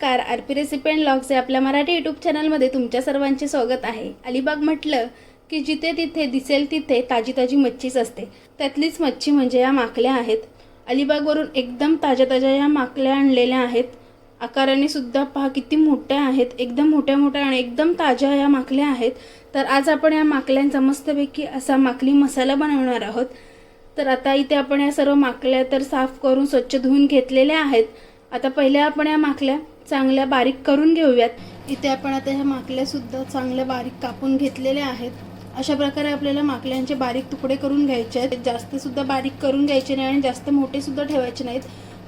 नमस्कार. R P recipe and logs या आपल्या मराठी यूट्यूब चॅनलमध्ये तुमच्या सर्वांचे स्वागत आहे. अलिबाग म्हटलं की जिथे तिथे दिसेल तिथे ताजी ताजी मच्छीच असते. त्यातलीच मच्छी म्हणजे या माकल्या आहेत. अलिबागवरून एकदम ताज्या ताज्या या माकल्या आणलेल्या आहेत. आकाराने सुद्धा पहा किती मोठ्या आहेत. एकदम मोठ्या मोठ्या आणि एकदम ताज्या या माकल्या आहेत. तर आज आपण या माकल्यांचा मस्तपैकी असा माकली मसाला बनवणार आहोत. तर आता इथे आपण या सर्व माकल्या तर साफ करून स्वच्छ धुवून घेतलेल्या आहेत. आता पहिल्या आपण या माकल्या चांगल्या बारीक करून घेऊयात. इथे आपण आता ह्या माकल्या सुद्धा चांगल्या बारीक कापून घेतलेल्या आहेत. अशा प्रकारे आपल्याला माकल्यांचे बारीक तुकडे करून घ्यायचे आहेत. जास्त सुद्धा बारीक करून घ्यायचे नाही आणि जास्त मोठे सुद्धा ठेवायचे नाहीत.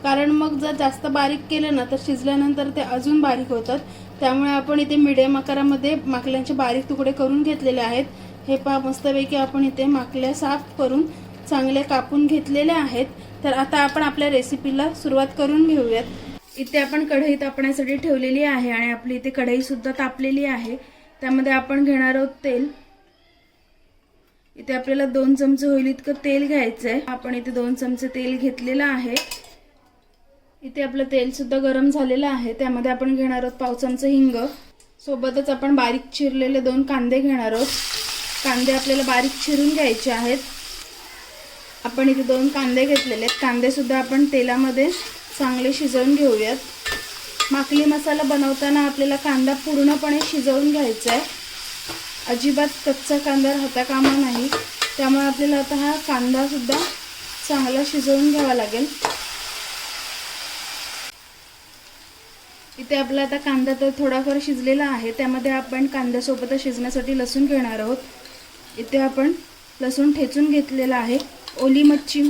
कारण मग जर जास्त बारीक केलं ना तर शिजल्यानंतर ते अजून बारीक होतात. त्यामुळे आपण इथे मिडियम आकारामध्ये माकल्यांचे बारीक तुकडे करून घेतलेले आहेत. हे पहा मस्तपैकी आपण इथे माकल्या साफ करून चांगले कापून घेतलेले आहेत. तर आता आपण आपल्या रेसिपीला सुरुवात करून घेऊयात. इथे आपण कढई तापण्यासाठी ठेवलेली आहे आणि आपली इथे कढई सुद्धा तापलेली आहे. त्यामध्ये आपण घेणार आहोत तेल. इथे आपल्याला दोन चमचे होईल इतकं तेल घ्यायचं आहे आपण इथे दोन चमचे तेल घेतलेलं आहे. इथे आपलं तेल सुद्धा गरम झालेलं आहे. त्यामध्ये आपण घेणार आहोत पाव हिंग. सोबतच आपण बारीक चिरलेले दोन कांदे घेणार आहोत. कांदे आपल्याला बारीक चिरून घ्यायचे आहेत. आपण इथे दोन कांदे घेतलेले आहेत. कांदेसुद्धा आपण तेलामध्ये चांगले शिजवून घेऊयात. माकली मसाला बनवताना आपल्याला कांदा पूर्णपणे शिजवून घ्यायचा आहे. अजिबात कच्चा कांदा राहता कामा नाही. त्यामुळे आपल्याला आता हा कांदा सुद्धा चांगला शिजवून घ्यावा लागेल. इथे आपला आता कांदा तर थोडाफार शिजलेला आहे. त्यामध्ये आपण कांद्यासोबत शिजण्यासाठी लसूण घेणार आहोत. इथे आपण लसूण ठेचून घेतलेला आहे. ओली मच्छी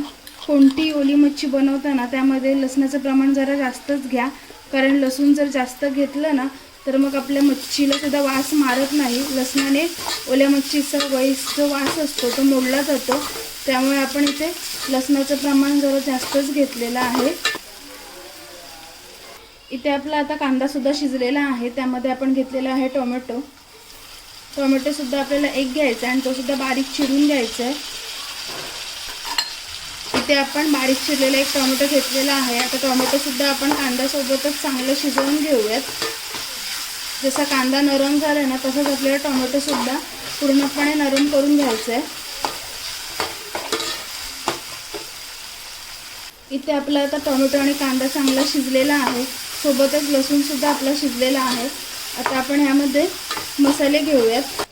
कोणती ओली मच्छी बनवताना त्यामध्ये लसणाचं प्रमाण जरा जास्तच घ्या. कारण लसूण जर जास्त घेतलं ना तर मग आपल्या मच्छीला सुद्धा वास मारत नाही. लसणाने ओल्या मच्छीचा वैस जो वास असतो तो मोडला जातो. त्यामुळे आपण इथे लसणाचं प्रमाण जरा जास्तच घेतलेलं आहे. इथे आपला आता कांदासुद्धा शिजलेला आहे. त्यामध्ये आपण घेतलेला आहे टोमॅटो. टोमॅटोसुद्धा आपल्याला एक घ्यायचा आहे आणि तो सुद्धा बारीक चिरून घ्यायचा आहे. इथे आपण बारीक चिरलेला एक टोमॅटो घेतलेला आहे. आता टोमॅटो सुद्धा आपण कांद्यासोबतच चांगलं शिजवून घेऊयात. जसा कांदा नरम झाला ना तसंच आपल्याला टोमॅटो सुद्धा पूर्णपणे नरम करून घ्यायचं आहे इथे आपला आता टोमॅटो आणि कांदा चांगला शिजलेला आहे. सोबतच लसूण सुद्धा आपला शिजलेला आहे. आता आपण ह्यामध्ये मसाले घेऊयात.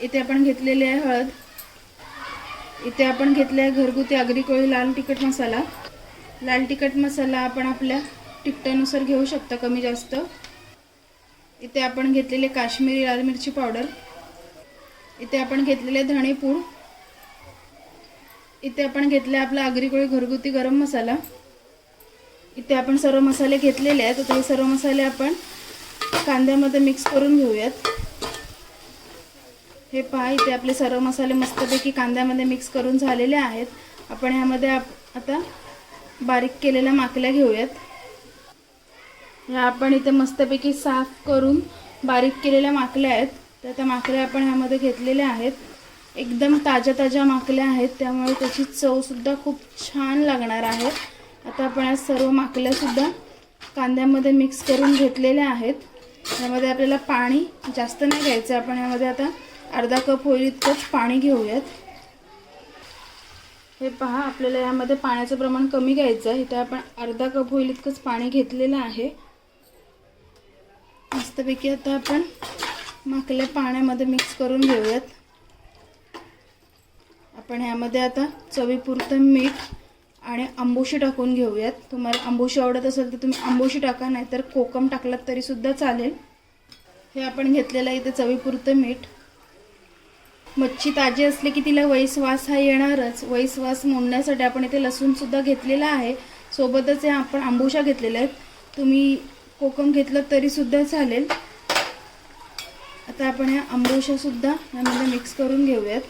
इथे आपण घेतलेले आहे हळद. इथे आपण घेतले आहे घरगुती आगरी कोळी लाल तिखट मसाला. लाल तिखट मसाला आपण आपल्या तिखटानुसार घेऊ शकता कमी जास्त. इथे आपण घेतलेले काश्मीरी लाल मिरची पावडर. इथे आपण घेतलेले धणेपूड इथे आपण घेतले आपला आगरी कोळी घरगुती गरम मसाला. इथे आपण सर्व मसाले घेतलेले आहेत. आता हे सर्व मसाले आपण कांद्यामध्ये मिक्स करून घेऊयात. हे पहा इथे आपले सर्व मसाले मस्तपैकी कांद्यामध्ये मिक्स करून झालेले आहेत. आपण ह्यामध्ये आप आता बारीक केलेल्या माकल्या घेऊयात. ह्या आपण इथे मस्तपैकी साफ करून बारीक केलेल्या माकल्या आहेत. तर त्या माकल्या आपण ह्यामध्ये घेतलेल्या आहेत. एकदम ताज्या ताज्या माकल्या आहेत. त्यामुळे त्याची चवसुद्धा खूप छान लागणार आहे. आता आपण या सर्व माकल्यासुद्धा कांद्यामध्ये मिक्स करून घेतलेल्या आहेत. यामध्ये आपल्याला पाणी जास्त नाही घ्यायचं. आपण यामध्ये आता अर्धा कप होईल इतकंच पाणी घेऊयात. हे पहा आपल्याला यामध्ये पाण्याचं प्रमाण कमी घ्यायचं आहे इथे आपण अर्धा कप होईल इतकंच पाणी घेतलेलं आहे. मस्तपैकी आता आपण माकल्या पाण्यामध्ये मिक्स करून घेऊयात. आपण ह्यामध्ये आता चवीपुरतं मीठ आणि आंबोशी टाकून घेऊयात. तुम्हाला आंबोशी आवडत असेल तर तुम्ही आंबोशी टाका नाहीतर कोकम टाकलात तरीसुद्धा चालेल. हे आपण घेतलेलं आहे इथे चवीपुरतं मीठ. मच्छी ताजी असली की तिला वैसवास हा येणारच. वैसवास मोडण्यासाठी आपण इथे लसूणसुद्धा घेतलेला आहे. सोबतच या आपण आंबुशा घेतलेल्या आहेत. तुम्ही कोकम घेतलं तरीसुद्धा चालेल. आता आपण ह्या आंबुशासुद्धा यामध्ये मिक्स करून घेऊयात.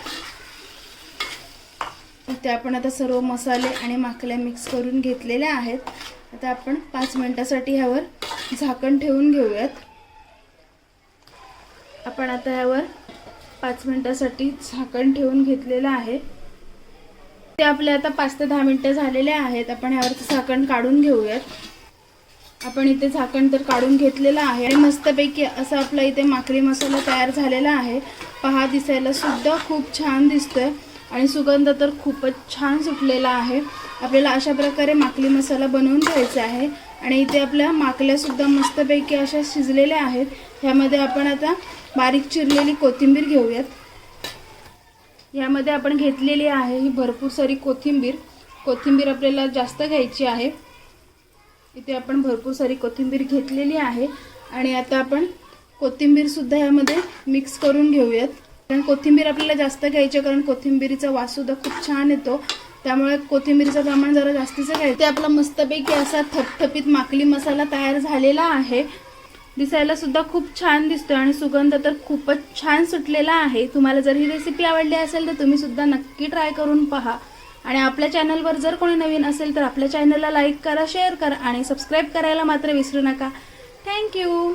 इथे आपण आता सर्व मसाले आणि माकल्या मिक्स करून घेतलेल्या आहेत. आता आपण पाच मिनटासाठी ह्यावर झाकण ठेवून घेऊयात. आपण आता ह्यावर पाच मिनटासाठी झाकण ठेवून घेतलेलं आहे. ते आपले आता पाच ते दहा मिनटं झालेले आहेत. आपण ह्यावरचं झाकण काढून घेऊयात. आपण इथे झाकण तर काढून घेतलेलं आहे. आणि मस्तपैकी असा आपला इथे माकरी मसाला तयार झालेला आहे. पहा दिसायला सुद्धा खूप छान दिसतोय. आणि सुगंध तर खूपच छान सुटलेला आहे. आपल्याला अशा प्रकारे माकली मसाला बनवून घ्यायचा आहे. आणि इथे आपल्या माकल्यासुद्धा मस्तपैकी अशा शिजलेल्या आहेत. ह्यामध्ये आपण आता बारीक चिरलेली कोथिंबीर घेऊयात. यामध्ये आपण घेतलेली आहे ही भरपूर सारी कोथिंबीर. कोथिंबीर आपल्याला जास्त घ्यायची आहे. इथे आपण भरपूर सारी कोथिंबीर घेतलेली आहे. आणि आता आपण कोथिंबीरसुद्धा यामध्ये मिक्स करून घेऊयात. कारण कोथिंबीर आपल्याला जास्त घ्यायची आहे, कारण कोथिंबीरीचा वाससुद्धा खूप छान येतो. त्यामुळे कोथिंबीरीचं प्रमाण जरा जास्तीचं घ्यायचं ते आपला मस्तपैकी असा थपथपीत माकली मसाला तयार झालेला आहे. दिसायला सुद्धा खूप छान दिसतोय आणि सुगंध तर खूपच छान सुटलेला आहे. तुम्हाला जर ही रेसिपी आवडली असेल तर तुम्ही सुद्धा नक्की ट्राय करून पहा. आणि आपल्या चॅनलवर जर कोणी नवीन असेल तर आपल्या चॅनलला लाईक करा शेअर करा आणि सबस्क्राईब करायला मात्र विसरू नका. थँक्यू